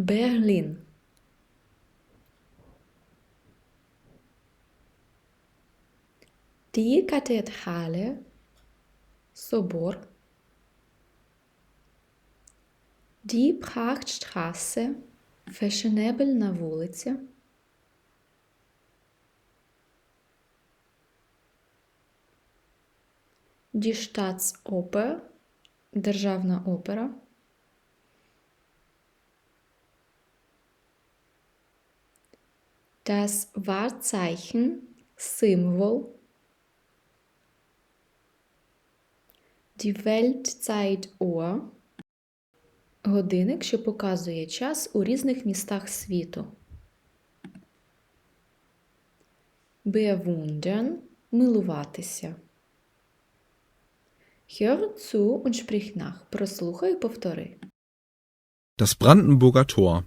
Берлін. Die Kathedrale, собор. Die Prachtstraße, фешенебельна вулиця. Die Staatsoper, державна опера. Das Wahrzeichen, символ. Die Weltzeituhr – годинник, що показує час у різних містах світу. Bewundern – милуватися. Hör zu und sprich nach. Прослухай і повтори. Das Brandenburger Tor.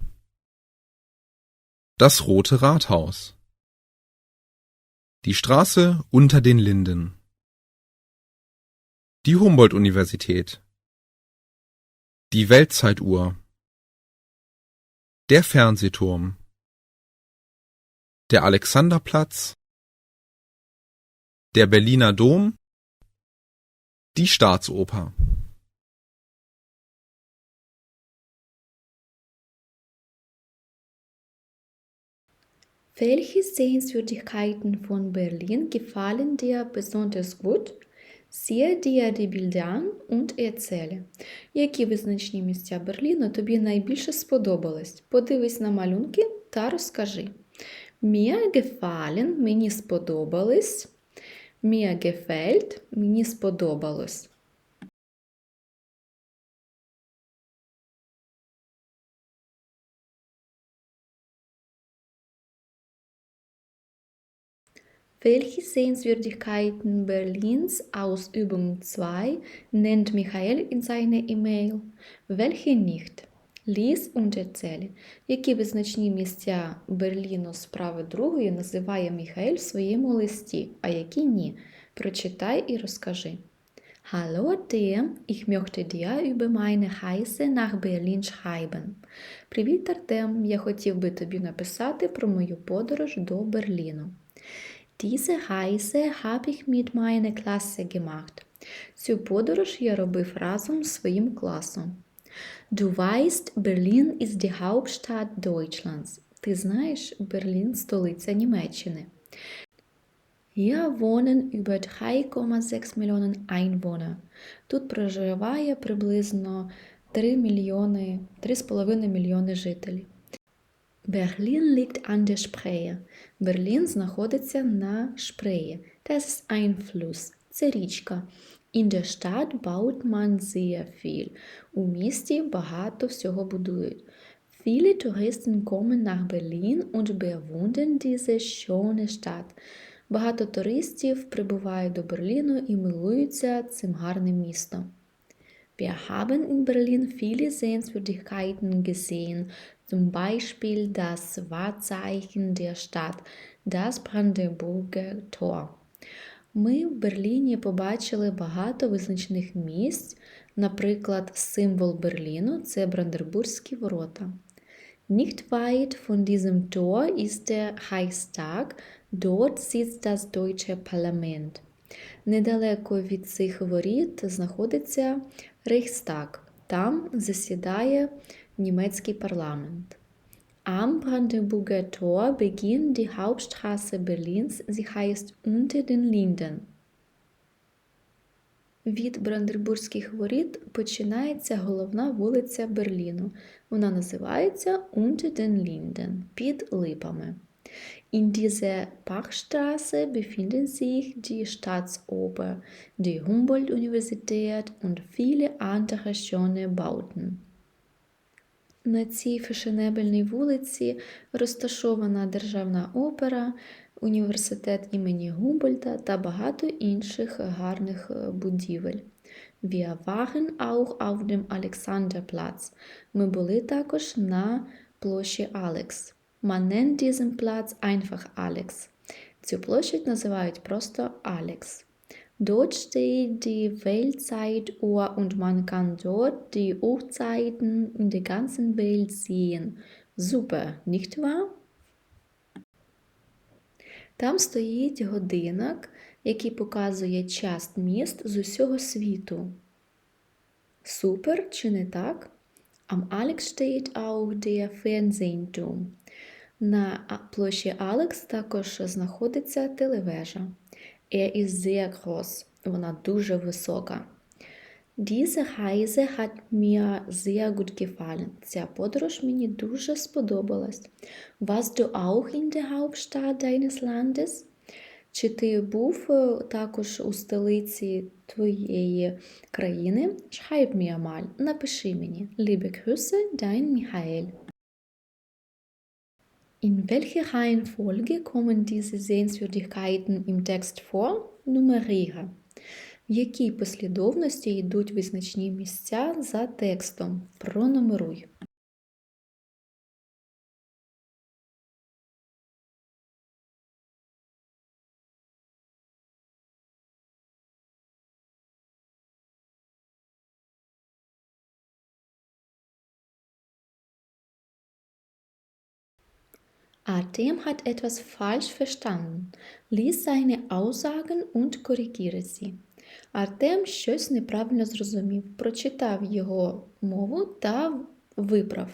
Das Rote Rathaus. Die Straße unter den Linden. Die Humboldt-Universität. Die Weltzeituhr. Der Fernsehturm. Der Alexanderplatz. Der Berliner Dom. Die Staatsoper. Welche Sehenswürdigkeiten von Berlin gefallen dir besonders gut? Bilder an und erzähle. Які визначні місця Берліну тобі найбільше сподобались? Подивись на малюнки та розкажи. Mir gefallen – мені сподобались. Mir gefällt – мені сподобалось. Welche Sehenswürdigkeiten Berlins aus Übung 2 nennt Michael in seiner E-Mail? Welche nicht? Lies und erzähle. Які визначні місця Берліну справи другої називає Міхаель в своєму листі, а які ні? Прочитай і розкажи. Hallo Артем, ich möchte dir über meine Reise nach Berlin schreiben. Привіт, Артем, я хотів би тобі написати про мою подорож до Берліну. Diese Reise habe ich mit meiner Klasse gemacht. Цю подорож я робив разом з своїм класом. Du weißt, Berlin ist die Hauptstadt Deutschlands. Ти знаєш, Берлін – столиця Німеччини. Hier wohnen über 3,6 Millionen Einwohner. Тут проживає приблизно 3 мільйони, 3,5 мільйони жителів. Berlin liegt an der Spree. Берлін знаходиться на Шпреї. Das ist ein Fluss. Це річка. In der Stadt baut man sehr viel. У місті багато всього будують. Viele Touristen kommen nach Berlin und bewundern diese schöne Stadt. Багато туристів прибувають до Берліну і милуються цим гарним містом. Wir haben in Berlin viele Sehenswürdigkeiten gesehen, zum Beispiel das Wahrzeichen der Stadt, das Brandenburger Tor. Ми в Берліні побачили багато визначних місць, наприклад, символ Берліну це Брандербурзькі ворота. Nicht weit von diesem Tor ist der Reichstag, dort sitzt das deutsche Parlament. Недалеко від цих воріт знаходиться Рейхстаг. Там засідає німецький парламент. Am Brandenburger Tor beginnt die Hauptstraße Berlins, sie heißt Unter den Linden. Від Брандербурзьких воріт починається головна вулиця Берліну. Вона називається Unter den Linden – під липами. In dieser Parkstraße befinden sich die Staatsoper, die Humboldt-Universität und viele andere schöne Bauten. На цій фешенебельній вулиці розташована Державна опера, університет імені Гумбольта та багато інших гарних будівель. Wir waren auch auf dem Alexanderplatz. Ми були також на площі Алекс. Man nennt diesen Platz einfach Alex. Цю площадь називають просто Алекс. Dort steht die Weltzeituhr und man kann dort die Uhrzeiten in der ganzen Welt sehen. Super, nicht wahr? Там стоїть годинник, який показує час міст з усього світу. Супер, чи не так? Am Alex steht auch der Fernsehturm. На площі Алекс також знаходиться телевежа. Er ist sehr groß. Вона дуже висока. Diese Reise hat mir sehr gut gefallen. Ця подорож мені дуже сподобалась. Warst du auch in der Hauptstadt deines Landes? Чи ти був також у столиці твоєї країни? Schreib mir mal. Напиши мені. Liebe Grüße, dein Michael. In welcher Reihenfolge kommen diese Sehenswürdigkeiten im Text vor? Nummeriere. В якій послідовності йдуть визначні місця за текстом? Пронумеруй. Artem hat etwas falsch verstanden. Lies seine Aussagen und korrigiere sie. Артем щось неправильно зрозумів, прочитав його мову та виправ.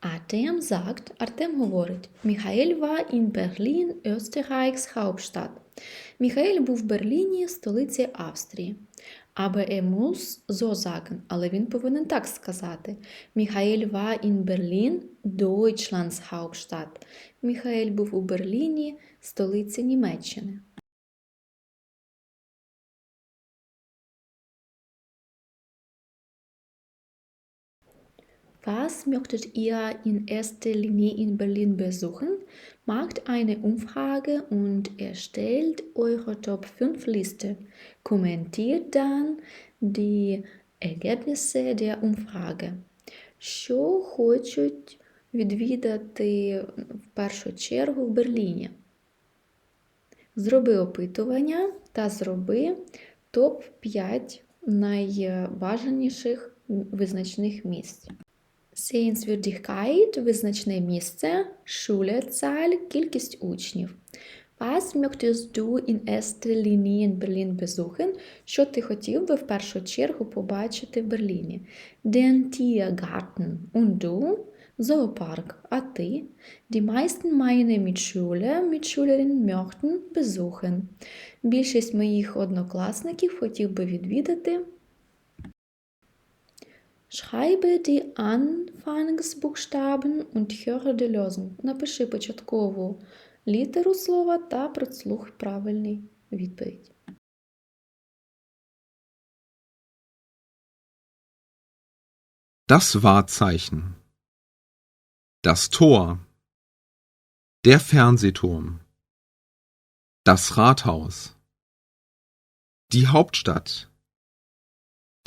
Artem sagt, Артем говорить, Michael war in Berlin, Österreichs Hauptstadt. Міхаель був в Берліні, столиці Австрії. Aber er muss so sagen, але він повинен так сказати. Міхаель war in Berlin, Deutschlands Hauptstadt. Міхаель був у Берліні, столиці Німеччини. Was möchtet ihr in erster Linie in Berlin besuchen? Macht eine Umfrage und erstellt eure Top 5 Liste. Kommentiert dann die Ergebnisse der Umfrage. Що хочуть відвідати в першу чергу в Берліні? Зроби опитування та зроби топ-5 найбажаніших визначних місць. Sehenswürdigkeit – визначне місце, Schülerzahl – кількість учнів. Was möchtest du in erster Linie in Berlin besuchen? Що ти хотів би в першу чергу побачити в Берліні? Den Tiergarten. Und du? Zoopark. А ти? Die meisten meiner Mitschüler, Mitschülerinnen möchten besuchen. Більшість моїх однокласників хотів би відвідати Schreibe die Anfangsbuchstaben und höre die Lösung. Напиши початкову літеру слова та прослух правильний відповідь. Das Wahrzeichen. Das Tor. Der Fernsehturm. Das Rathaus. Die Hauptstadt.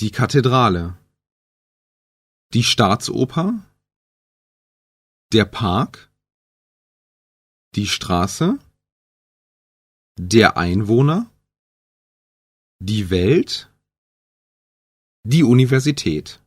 Die Kathedrale. Die Staatsoper, der Park, die Straße, der Einwohner, die Welt, die Universität